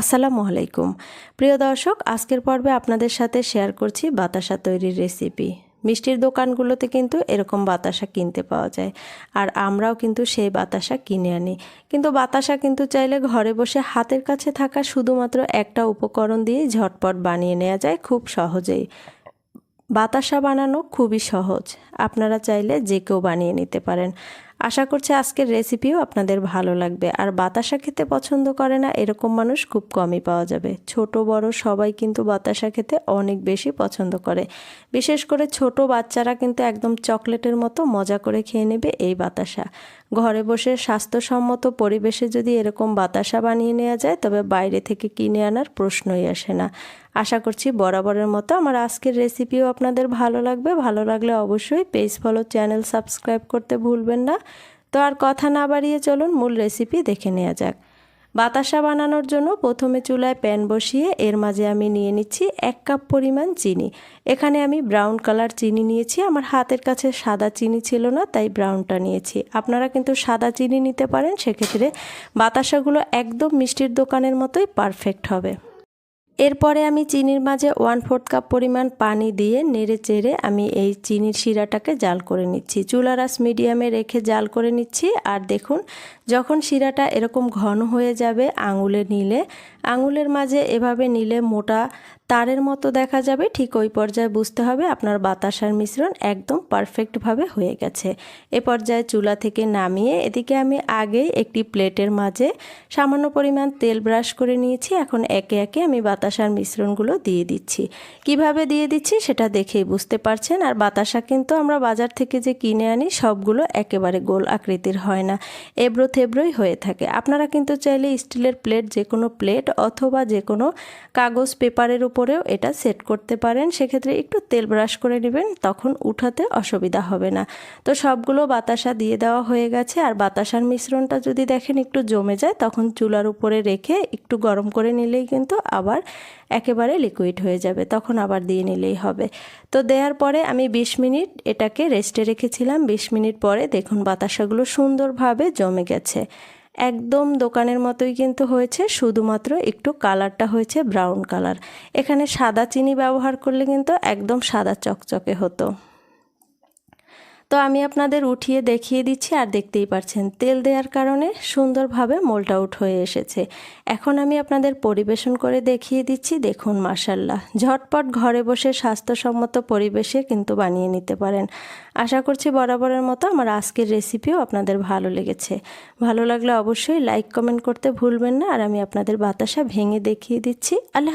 আসসালামু আলাইকুম। প্রিয় দর্শক, আজকের পর্বে আপনাদের সাথে শেয়ার করছি বাতাসা তৈরির রেসিপি। মিষ্টির দোকানগুলোতে কিন্তু এরকম বাতাসা কিনতে পাওয়া যায়, আর আমরাও কিন্তু সেই বাতাসা কিনে আনি। কিন্তু বাতাসা কিন্তু চাইলে ঘরে বসে হাতের কাছে থাকা শুধুমাত্র একটা উপকরণ দিয়ে ঝটপট বানিয়ে নেওয়া যায় খুব সহজেই। বাতাসা বানানো খুবই সহজ, আপনারা চাইলে যে কেউ বানিয়ে নিতে পারেন। আশা করছি আজকের রেসিপিও আপনাদের ভালো লাগবে। আর বাতাসা খেতে পছন্দ করে না, এরকম মানুষ খুব কমই পাওয়া যাবে। ছোট, বড় সবাই কিন্তু বাতাসা খেতে অনেক বেশি পছন্দ করে। বিশেষ করে ছোট বাচ্চারা কিন্তু একদম চকলেটের মতো মজা করে খেয়ে নেবে এই বাতাসা। ঘরে বসে স্বাস্থ্যসম্মত পরিবেশে যদি এরকম বাতাসা বানিয়ে নেওয়া যায়, তবে বাইরে থেকে কিনে আনার প্রশ্নই আসে না। আশা করছি বরাবরের মতো আমার আজকের রেসিপিও আপনাদের ভালো লাগবে। ভালো লাগলে অবশ্যই পেজ ফলো চ্যানেল সাবস্ক্রাইব করতে ভুলবেন না। তো আর কথা না বাড়িয়ে চলুন মূল রেসিপি দেখে নেওয়া যাক। বাতাসা বানানোর জন্য প্রথমে চুলায় প্যান বসিয়ে এর মাঝে আমি নিয়ে নিচ্ছি এক কাপ পরিমাণ চিনি। এখানে আমি ব্রাউন কালার চিনি নিয়েছি, আমার হাতের কাছে সাদা চিনি ছিল না, তাই ব্রাউনটা নিয়েছি। আপনারা কিন্তু সাদা চিনি নিতে পারেন, সেক্ষেত্রে বাতাসাগুলো একদম মিষ্টির দোকানের মতোই পারফেক্ট হবে। এরপরে আমি চিনির মাঝে ওয়ান ফোর্থ কাপ পরিমাণ পানি দিয়ে নেড়ে চেড়ে আমি এই চিনির শিরাটাকে জাল করে নিচ্ছি। চুলারাস মিডিয়ামে রেখে জাল করে নিচ্ছি আর দেখুন, যখন শিরাটা এরকম ঘন হয়ে যাবে আঙুলে নিলে, আঙুলের মাঝে এভাবে নিলে মোটা তারের মতো দেখা যাবে, ঠিক ওই পর্যায়ে বুঝতে হবে আপনার বাতাসার মিশ্রণ একদম পারফেক্টভাবে হয়ে গেছে। এ পর্যায়ে চুলা থেকে নামিয়ে এদিকে আমি আগে একটি প্লেটের মাঝে সামান্য পরিমাণ তেল ব্রাশ করে নিয়েছি। এখন একে একে আমি বাতাসার মিশ্রণগুলো দিয়ে দিচ্ছি। কীভাবে দিয়ে দিচ্ছি সেটা দেখেই বুঝতে পারছেন। আর বাতাসা কিন্তু আমরা বাজার থেকে যে কিনে আনি সবগুলো একেবারে গোল আকৃতির হয় না এবড়ো থেবড়োই হয়ে থাকে। আপনারা কিন্তু চাইলে স্টিলের প্লেট যে কোনো প্লেট অথবা যে কোনো কাগজ, পেপারের উপরেও এটা সেট করতে পারেন, সেক্ষেত্রে একটু তেল ব্রাশ করে নেবেন, তখন উঠাতে অসুবিধা হবে না। তো সবগুলো বাতাসা দিয়ে দেওয়া হয়ে গেছে, আর বাতাসার মিশ্রণটা যদি দেখেন একটু জমে যায়, তখন চুলার উপরে রেখে একটু গরম করে নিলেই কিন্তু আবার একেবারে লিকুইড হয়ে যাবে, তখন আবার দিয়ে নিলেই হবে। তো দেওয়ার পরে আমি ২০ মিনিট এটাকে রেস্টে রেখেছিলাম ২০ মিনিট পরে দেখুন বাতাসাগুলো সুন্দরভাবে জমে গেছে। একদম দোকানের মতোই কিন্তু হয়েছে, শুধুমাত্র একটু কালারটা হয়েছে ব্রাউন কালার। এখানে সাদা চিনি ব্যবহার করলে কিন্তু একদম সাদা চকচকে হতো। তো আমি আপনাদের উঠিয়ে দেখিয়ে দিচ্ছি আর দেখতেই পারছেন, তেল দেওয়ার কারণে সুন্দরভাবে মোল্ট আউট হয়ে এসেছে। এখন আমি আপনাদের পরিবেশন করে দেখিয়ে দিচ্ছি, দেখুন মাসাল্লাহ ঝটপট ঘরে বসে স্বাস্থ্যসম্মত পরিবেশে কিন্তু বানিয়ে নিতে পারেন। আশা করছি বরাবরের মতো আমার আজকের রেসিপিও আপনাদের ভালো লেগেছে। ভালো লাগলে অবশ্যই লাইক কমেন্ট করতে ভুলবেন না। আর আমি আপনাদের বাতাসা ভেঙে দেখিয়ে দিচ্ছি। আল্লাহ